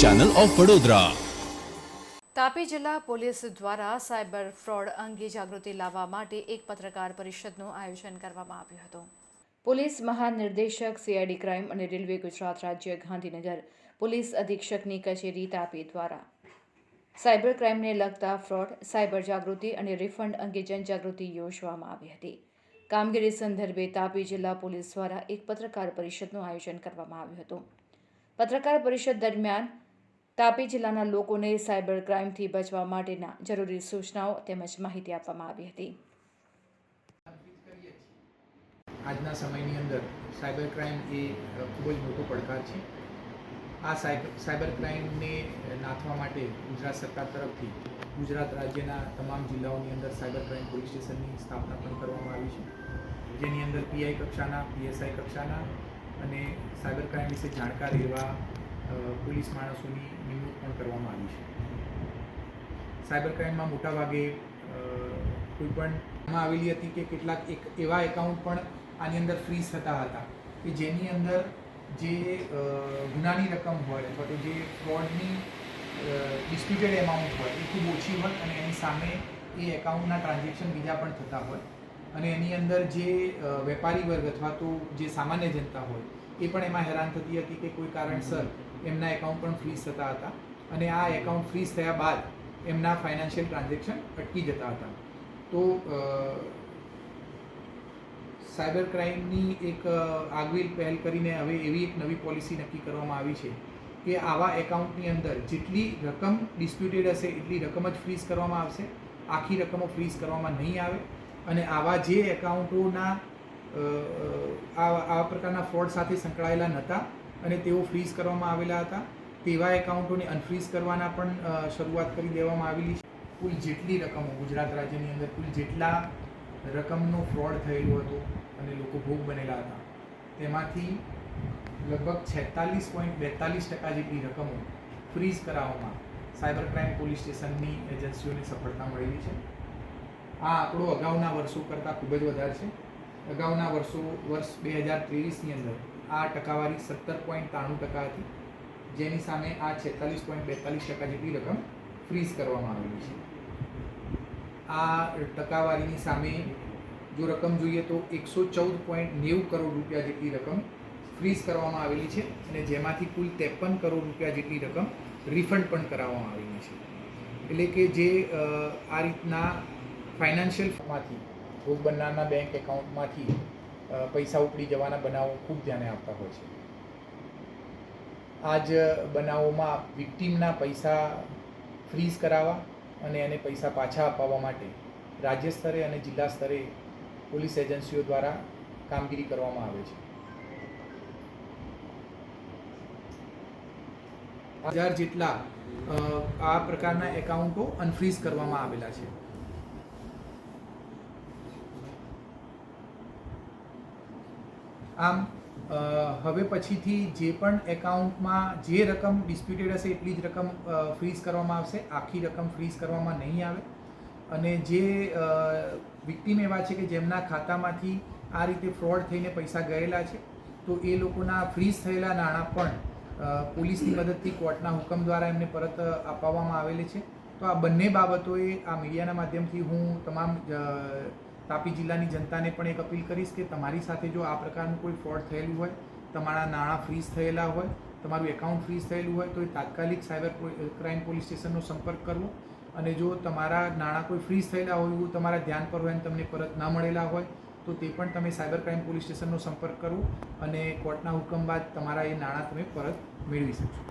Channel of Vadodara Tapi જિલ્લા police દ્વારા cyber fraud અંગે જાગૃતિ લાવવા માટે એક પત્રકાર પરિષદનું આયોજન કરવામાં આવ્યું હતું. પોલીસ મહાનિર્દેશક સીઆઈડી ક્રાઇમ અને રેલવે ગુજરાત રાજ્ય ગાંધીનગર પોલીસ અધિક્ષકની કચેરી તાપી દ્વારા. સાયબર ક્રાઇમને લગતા ફ્રોડ સાયબર જાગૃતિ અને રિફંડ અંગે જનજાગૃતિ યોજવામાં આવી હતી. કામગીરી સંદર્ભે તાપી જિલ્લા પોલીસ દ્વારા એક પત્રકાર પરિષદનું આયોજન કરવામાં આવ્યું હતું. પત્રકાર પરિષદ દરમિયાન તાપી જિલ્લાના લોકોને સાયબર ક્રાઇમથી બચવા માટેના જરૂરી સૂચનાઓ તેમજ માહિતી આપવામાં આવી હતી. આજના સમયની અંદર સાયબર ક્રાઇમ એ ખૂબ જ મોટો પડકાર છે. આ સાયબર ક્રાઇમને નાથવા માટે ગુજરાત સરકાર તરફથી ગુજરાત રાજ્યના તમામ જિલ્લાઓની અંદર સાયબર ક્રાઇમ પોલીસ સ્ટેશનની સ્થાપના પણ કરવામાં આવી છે. જેની અંદર પીઆઈ કક્ષાના પીએસઆઈ કક્ષાના અને સાયબર ક્રાઇમ વિશે જાણકાર એવા પોલીસ માણસોની નિમણૂક પણ કરવામાં આવી છે. સાયબર ક્રાઇમમાં મોટાભાગે કોઈ પણ આવેલી હતી કે કેટલાક એક એવા એકાઉન્ટ પણ આની અંદર ફ્રીઝ થતા હતા કે જેની અંદર જે ગુનાની રકમ હોય અથવા તો જે ફ્રોડની ડિસ્પ્યુટેડ એમાઉન્ટ હોય એ ખૂબ ઓછી હોય અને એની સામે એ એકાઉન્ટના ટ્રાન્ઝેક્શન બીજા પણ થતા હોય. અને એની અંદર જે વેપારી વર્ગ અથવા તો જે સામાન્ય જનતા હોય, એ પણ એમાં હેરાન થતી હતી કે કોઈ કારણસર એમના એકાઉન્ટ પણ ફ્રીઝ થતા હતા અને આ એકાઉન્ટ ફ્રીઝ થયા બાદ એમના ફાઇનાન્શિયલ ટ્રાન્ઝેક્શન અટકી જતા હતા. તો સાયબર ક્રાઇમની એક આગવી પહેલ કરીને હવે એવી એક નવી પોલિસી નક્કી કરવામાં આવી છે કે આવા એકાઉન્ટની અંદર જેટલી રકમ ડિસ્પ્યુટેડ હશે, એટલી રકમ જ ફ્રીઝ કરવામાં આવશે. આખી રકમો ફ્રીઝ કરવામાં નહીં આવે. અને આવા જે એકાઉન્ટોના આવા પ્રકારના ફ્રોડ સાથે સંકળાયેલા નહોતા અને તેઓ ફ્રીઝ કરવામાં આવેલા હતા, તેવા એકાઉન્ટોને અનફ્રીઝ કરવાના પણ શરૂઆત કરી દેવામાં આવેલી છે. કુલ જેટલી રકમો, ગુજરાત રાજ્યની અંદર કુલ જેટલા રકમનો ફ્રોડ થયેલો હતો અને લોકો ભોગ બનેલા હતા, તેમાંથી લગભગ છેતાલીસ પોઈન્ટ બેતાલીસ ટકા જેટલી રકમો ફ્રીઝ કરાવવામાં સાયબર ક્રાઇમ પોલીસ સ્ટેશનની એજન્સીઓને સફળતા મળેલી છે. આ આંકડો અગાઉના વર્ષો કરતાં ખૂબ જ વધારે છે. અગાઉના વર્ષો, વર્ષ બે હજાર ત્રેવીસની અંદર આ ટકાવારી સત્તર પોઈન્ટ ત્રાણું ટકા હતી. જેની સામે આ છેતાલીસ પોઈન્ટ બેતાલીસ ટકા જેટલી રકમ ફ્રીઝ કરવામાં આવેલી છે. આ ટકાવારીની સામે જો રકમ જોઈએ તો એકસો ચૌદ પોઈન્ટ નેવું કરોડ રૂપિયા જેટલી રકમ ફ્રીઝ કરવામાં આવેલી છે અને જેમાંથી કુલ ત્રેપન કરોડ રૂપિયા જેટલી રકમ રિફંડ પણ કરાવવામાં આવેલી છે. એટલે કે જે આ રીતના ફાઇનાન્શિયલમાંથી ભોગ બનનારના બેંક એકાઉન્ટમાંથી પૈસા ઉપડી જવાના બનાવો ખૂબ ધ્યાને આપતા હોય છે. આ જ બનાવોમાં વિક્ટીમના પૈસા ફ્રીઝ કરાવવા અને એને પૈસા પાછા અપાવવા માટે રાજ્ય સ્તરે અને જિલ્લા સ્તરે પોલીસ એજન્સીઓ દ્વારા કામગીરી કરવામાં આવે છે. હજાર જેટલા આ પ્રકારના એકાઉન્ટો અનફ્રીઝ કરવામાં આવેલા છે. આમ હવે પછીથી જે પણ એકાઉન્ટમાં જે રકમ ડિસ્પ્યુટેડ હશે એટલી જ રકમ ફ્રીઝ કરવામાં આવશે. આખી રકમ ફ્રીઝ કરવામાં નહીં આવે. અને જે વિક્ટીમ એવા છે કે જેમના ખાતામાંથી આ રીતે ફ્રોડ થઈને પૈસા ગયેલા છે, તો એ લોકોના ફ્રીઝ થયેલા નાણાં પણ પોલીસની મદદથી કોર્ટના હુકમ દ્વારા એમને પરત અપાવવામાં આવેલી છે. તો આ બંને બાબતોએ આ મીડિયાના માધ્યમથી હું તમામ તાપી જિલ્લાની જનતાને પણ એક અપીલ કરીશ કે તમારી સાથે જો આ પ્રકારનું કોઈ ફ્રોડ થયેલું હોય, તમારા નાણાં ફ્રીઝ થયેલા હોય, તમારું એકાઉન્ટ ફ્રીઝ થયેલું હોય, તો એ તાત્કાલિક સાયબર ક્રાઇમ પોલીસ સ્ટેશનનો સંપર્ક કરવો. અને જો તમારા નાણાં કોઈ ફ્રીઝ થયેલા હોય તમારા ધ્યાન પર હોય અને તમને પરત ન મળેલા હોય, તો તે પણ તમે સાયબર ક્રાઇમ પોલીસ સ્ટેશનનો સંપર્ક કરવો અને કોર્ટના હુકમ બાદ તમારા એ નાણાં તમે પરત મેળવી શકશો.